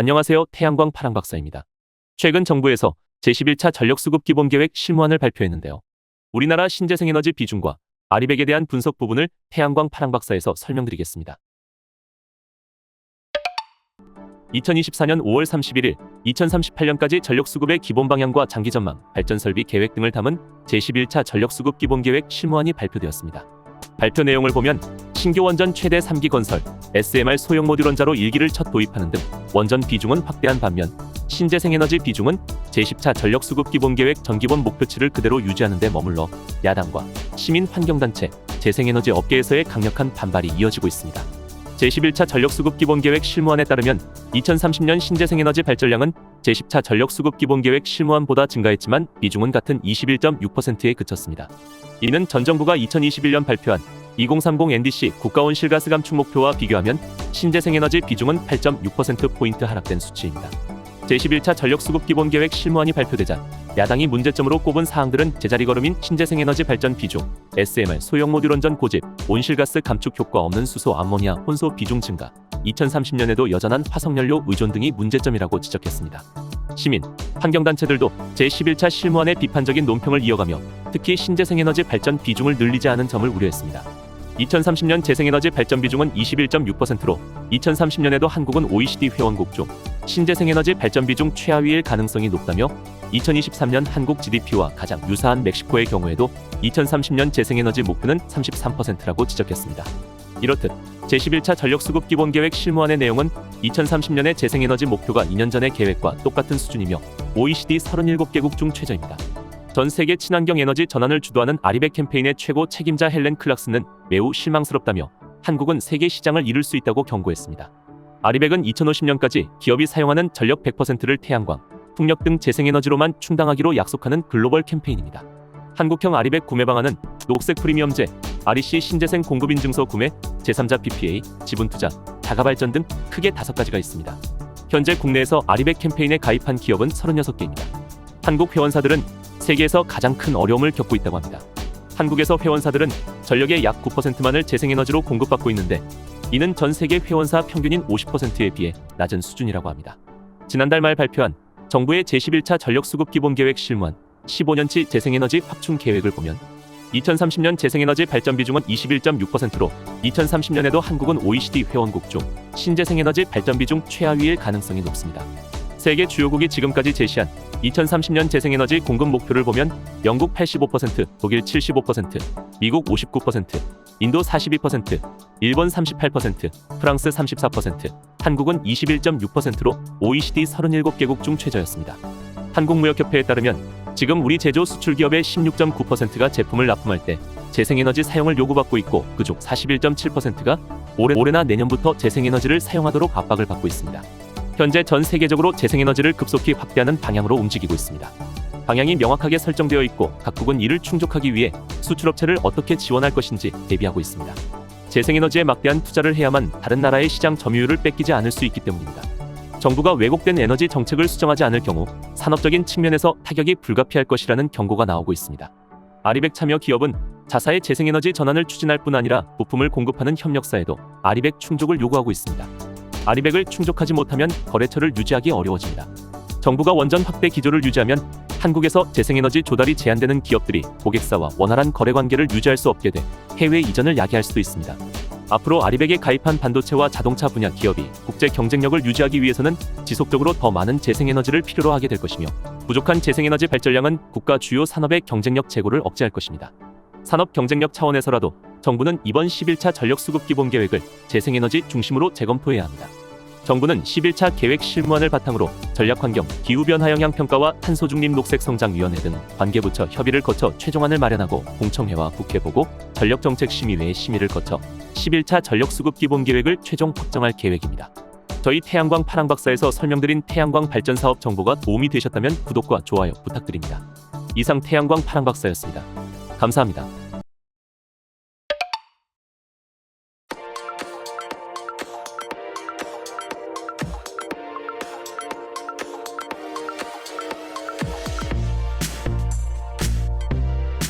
안녕하세요. 태양광 파랑 박사입니다. 최근 정부에서 제11차 전력수급 기본계획 실무안을 발표했는데요. 우리나라 신재생에너지 비중과 아리백에 대한 분석 부분을 태양광 파랑 박사에서 설명드리겠습니다. 2024년 5월 31일, 2038년까지 전력수급의 기본 방향과 장기 전망, 발전 설비 계획 등을 담은 제11차 전력수급 기본계획 실무안이 발표되었습니다. 발표 내용을 보면 신규 원전 최대 3기 건설, SMR 소형 모듈 원자로 1기를 첫 도입하는 등 원전 비중은 확대한 반면 신재생에너지 비중은 제10차 전력 수급 기본 계획 전기본 목표치를 그대로 유지하는 데 머물러 야당과 시민 환경단체, 재생에너지 업계에서의 강력한 반발이 이어지고 있습니다. 제11차 전력 수급 기본 계획 실무안에 따르면 2030년 신재생에너지 발전량은 제10차 전력 수급 기본 계획 실무안보다 증가했지만 비중은 같은 21.6%에 그쳤습니다. 이는 전 정부가 2021년 발표한 2030 NDC 국가온실가스 감축 목표와 비교하면 신재생에너지 비중은 8.6%포인트 하락된 수치입니다. 제11차 전력수급 기본계획 실무안이 발표되자 야당이 문제점으로 꼽은 사항들은 제자리 걸음인 신재생에너지 발전 비중, SMR 소형 모듈 원전 고집, 온실가스 감축 효과 없는 수소 암모니아 혼소 비중 증가, 2030년에도 여전한 화석연료 의존 등이 문제점이라고 지적했습니다. 시민, 환경단체들도 제11차 실무안의 비판적인 논평을 이어가며 특히 신재생에너지 발전 비중을 늘리지 않은 점을 우려했습니다. 2030년 재생에너지 발전 비중은 21.6%로 2030년에도 한국은 OECD 회원국 중 신재생에너지 발전 비중 최하위일 가능성이 높다며 2023년 한국 GDP와 가장 유사한 멕시코의 경우에도 2030년 재생에너지 목표는 33%라고 지적했습니다. 이렇듯 제11차 전력수급 기본계획 실무안의 내용은 2030년의 재생에너지 목표가 2년 전의 계획과 똑같은 수준이며 OECD 37개국 중 최저입니다. 전 세계 친환경 에너지 전환을 주도하는 아리백 캠페인의 최고 책임자 헬렌 클락스는 매우 실망스럽다며 한국은 세계 시장을 이룰 수 있다고 경고했습니다. 아리백은 2050년까지 기업이 사용하는 전력 100%를 태양광, 풍력 등 재생에너지로만 충당하기로 약속하는 글로벌 캠페인입니다. 한국형 아리백 구매 방안은 녹색 프리미엄제, REC 신재생 공급 인증서 구매, 제3자 PPA, 지분 투자, 자가 발전 등 크게 다섯 가지가 있습니다. 현재 국내에서 아리백 캠페인에 가입한 기업은 36개입니다. 한국 회원사들은 세계에서 가장 큰 어려움을 겪고 있다고 합니다. 한국에서 회원사들은 전력의 약 9%만을 재생에너지로 공급받고 있는데 이는 전 세계 회원사 평균인 50%에 비해 낮은 수준이라고 합니다. 지난달 말 발표한 정부의 제11차 전력수급 기본계획 실무안 15년치 재생에너지 확충 계획을 보면 2030년 재생에너지 발전 비중은 21.6%로 2030년에도 한국은 OECD 회원국 중 신재생에너지 발전 비중 최하위일 가능성이 높습니다. 세계 주요국이 지금까지 제시한 2030년 재생에너지 공급 목표를 보면 영국 85%, 독일 75%, 미국 59%, 인도 42%, 일본 38%, 프랑스 34%, 한국은 21.6%로 OECD 37개국 중 최저였습니다. 한국무역협회에 따르면 지금 우리 제조 수출 기업의 16.9%가 제품을 납품할 때 재생에너지 사용을 요구받고 있고 그중 41.7%가 올해, 올해나 내년부터 재생에너지를 사용하도록 압박을 받고 있습니다. 현재 전 세계적으로 재생에너지를 급속히 확대하는 방향으로 움직이고 있습니다. 방향이 명확하게 설정되어 있고 각국은 이를 충족하기 위해 수출업체를 어떻게 지원할 것인지 대비하고 있습니다. 재생에너지에 막대한 투자를 해야만 다른 나라의 시장 점유율을 뺏기지 않을 수 있기 때문입니다. 정부가 왜곡된 에너지 정책을 수정하지 않을 경우 산업적인 측면에서 타격이 불가피할 것이라는 경고가 나오고 있습니다. 아리백 참여 기업은 자사의 재생에너지 전환을 추진할 뿐 아니라 부품을 공급하는 협력사에도 아리백 충족을 요구하고 있습니다. 아리백을 충족하지 못하면 거래처를 유지하기 어려워집니다. 정부가 원전 확대 기조를 유지하면 한국에서 재생에너지 조달이 제한되는 기업들이 고객사와 원활한 거래 관계를 유지할 수 없게 돼 해외 이전을 야기할 수도 있습니다. 앞으로 아리백에 가입한 반도체와 자동차 분야 기업이 국제 경쟁력을 유지하기 위해서는 지속적으로 더 많은 재생에너지를 필요로 하게 될 것이며 부족한 재생에너지 발전량은 국가 주요 산업의 경쟁력 제고를 억제할 것입니다. 산업 경쟁력 차원에서라도 정부는 이번 11차 전력수급 기본 계획을 재생에너지 중심으로 재검토해야 합니다. 정부는 11차 계획 실무안을 바탕으로 전략환경, 기후변화 영향 평가와 탄소중립 녹색성장위원회 등 관계부처 협의를 거쳐 최종안을 마련하고 공청회와 국회 보고 전력정책심의회의 심의를 거쳐 11차 전력수급 기본 계획을 최종 확정할 계획입니다. 저희 태양광 파랑박사에서 설명드린 태양광 발전 사업 정보가 도움이 되셨다면 구독과 좋아요 부탁드립니다. 이상 태양광 파랑박사였습니다. 감사합니다.